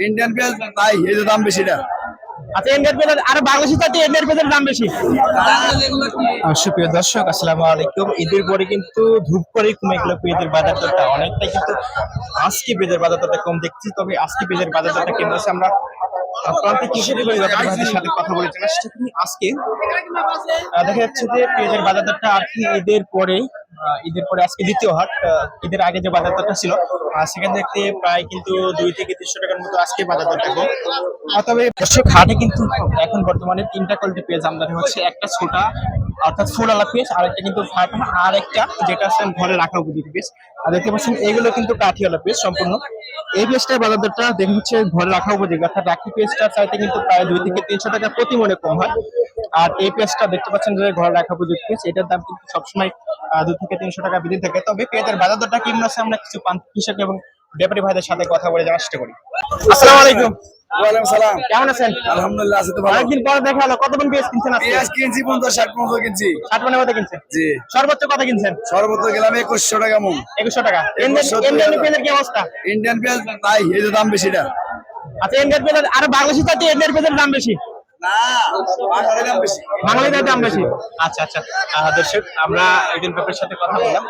Indian পেঁয়াজ তাই এই যে দাম আচ্ছা ইন্ডিয়ান পেঁয়াজ আর বাংলাদেশি চাইতে ইন্ডিয়ান পেঁয়াজের দাম বেশি? সুপ্রিয় দর্শক আসসালামু আলাইকুম। ঈদের পরে কিন্তু ধূপ করে কমে গেল পেঁয়াজের বাজার দরটা অনেকটা কিন্তু আজকে পেঁয়াজের বাজার দরটা কম দেখছি তবে আজকে পেঁয়াজের বাজার দরটা কেমন আছে আমরা কৃষি সাথে কথা বলে আজকে দেখা যাচ্ছে যে পেঁয়াজের বাজার দরটা আর কি ঈদের পরে ঈদের পরে আজকে দ্বিতীয় হাট ঈদের আগে যে বাজার দরটা ছিল সেখান থেকে প্রায় কিন্তু দুই থেকে তিনশো টাকার মতো আজকে বাজার কম আহ, তবে দর্শক হাটে কিন্তু এখন বর্তমানে তিনটা কোয়ালিটি পেঁয়াজ আমদানি হচ্ছে একটা ছোটা অর্থাৎ ফুল আলা পেঁয়াজ আর একটা কিন্তু ফাটা আর একটা যেটা আছে ঘরে রাখা উপযোগী পেঁয়াজ আর দেখতে পাচ্ছেন এগুলো কিন্তু কাঠিওয়ালা পেঁয়াজ সম্পূর্ণ। এই পেঁয়াজটার বাজার দরটা দেখে হচ্ছে ঘরে রাখা উপযোগী অর্থাৎ রাখি পেঁয়াজটা চাইতে কিন্তু প্রায় দুই থেকে তিনশো টাকা প্রতি মনে কম হয়। আর এই পেঁয়াজটা দেখতে পাচ্ছেন যে ঘরে রাখা উপযোগী পেঁয়াজ এটার দাম কিন্তু সবসময় দুই থেকে তিনশো টাকা বৃদ্ধি থাকে। তবে পেঁয়াজের বাজার দরটা কেমন আছে আমরা কিছু কৃষক এবং ব্যাপারী ভাইদের সাথে কথা বলে জানার চেষ্টা করি। আসসালামু আলাইকুম। ওয়ালাইকুম সালাম। কেমন আছেন? আলহামদুলিল্লাহ আছে তো ভালো। অনেকদিন পরে দেখা হলো। কত পেঁয়াজ কিনছেন আজকে? কিনছি কিনছি। জি। সর্বোচ্চ কত কিনছেন? সর্বোচ্চ গেলাম টাকা মন। টাকা। ইন্ডিয়ান 2100 পেঁয়াজের কি অবস্থা? ইন্ডিয়ান পেঁয়াজ তাই এই যে দাম আচ্ছা ইন্ডিয়ান পেঁয়াজ আর বাংলাদেশি চাইতে ইন্ডিয়ান পেঁয়াজের দাম বেশি? না বাঙালি দাম বেশি। আচ্ছা আচ্ছা। দর্শক আমরা একজন ব্যাপারের সাথে কথা বললাম।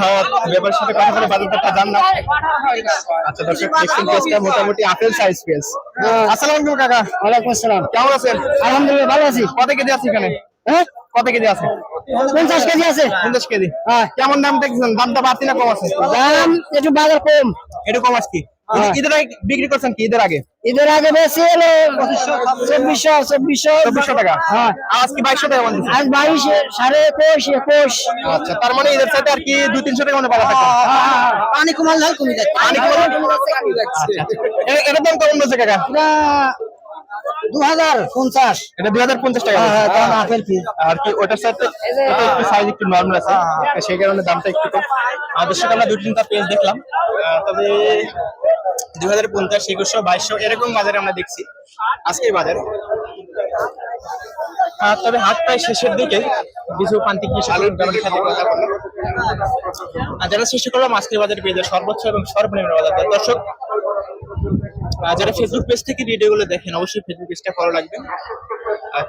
হ্যাঁ, ব্যাপারের সাথে কথা বলে বাজারটা জানলাম। আচ্ছা দর্শক দেখছেন পেঁয়াজটা মোটামুটি আপেল সাইজ পেঁয়াজ আসসালামু আলাইকুম কাকা। ওয়ালাইকুম আসসালাম। কেমন আছেন? আলহামদুলিল্লাহ ভালো আছি। কত কেজি আছে এখানে? হ্যাঁ? কত কেজি আছে? পঞ্চাশ কেজি আছে। পঞ্চাশ কেজি। হ্যাঁ। কেমন দাম দেখছেন? দামটা বাড়তি না কম আছে? দাম একটু বাজার কম। একটু কম আছে কি? হ্যাঁ। ঈদের আগে বিক্রি করছেন কি ঈদের আগে? ঈদের আগে বেশি হলো চব্বিশশো চব্বিশশো। চব্বিশশো টাকা? হ্যাঁ। আর আজকে বাইশশো টাকা বলছেন আজ বাইশ সাড়ে একুশ একুশ। আচ্ছা তার মানে ঈদের সাথে আর কি দুই তিনশো টাকা মনে পাওয়া থাকে পানি কমাল ঝাল কমে যাচ্ছে। পানি কমাল আচ্ছা, আচ্ছা। এ- এটার দাম কেমন বলছে কাকা? এটা দু হাজার পঞ্চাশ। এটা দুই হাজার পঞ্চাশ টাকা। হ্যাঁ, হ্যাঁ, আপেল। আর কি। ওটার সাথে একটু সাইজ একটু নর্মাল আছে। সেই কারণে দামটা একটু কম। আমরা দুই তিনটা পেজ দেখলাম তবে দুই হাজার পঞ্চাশ একুশশো বাইশশো এরকম বাজারে আমরা দেখছি। আজকের বাজার। আহ, তবে হাট প্রায় শেষের দিকে। কিছু প্রান্তিক কৃষক গ্রামের সাথে কথা বললাম। আর যারা চেষ্টা করলাম আজকের বাজারে পেয়ে যায় সর্বোচ্চ এবং সর্বনিম্ন বাজার দর। দর্শক যারা ফেসবুক পেজ থেকে ভিডিওগুলো দেখেন, অবশ্যই ফেসবুক পেজটা ফলো রাখবেন।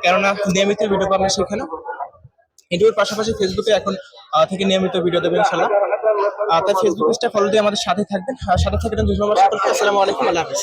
কেননা নিয়মিত ভিডিও পাবেন সেখানে। ইউটিউবের পাশাপাশি ফেসবুকে এখন থেকে নিয়মিত ভিডিও দেবেন ইনশাল্লাহ তাই ফেসবুক পেজটা ফলো দিয়ে আমাদের সাথে থাকবেন। সাথে থাকবেন দুজন আসসালামু আলাইকুম, আল্লাহ হাফিজ।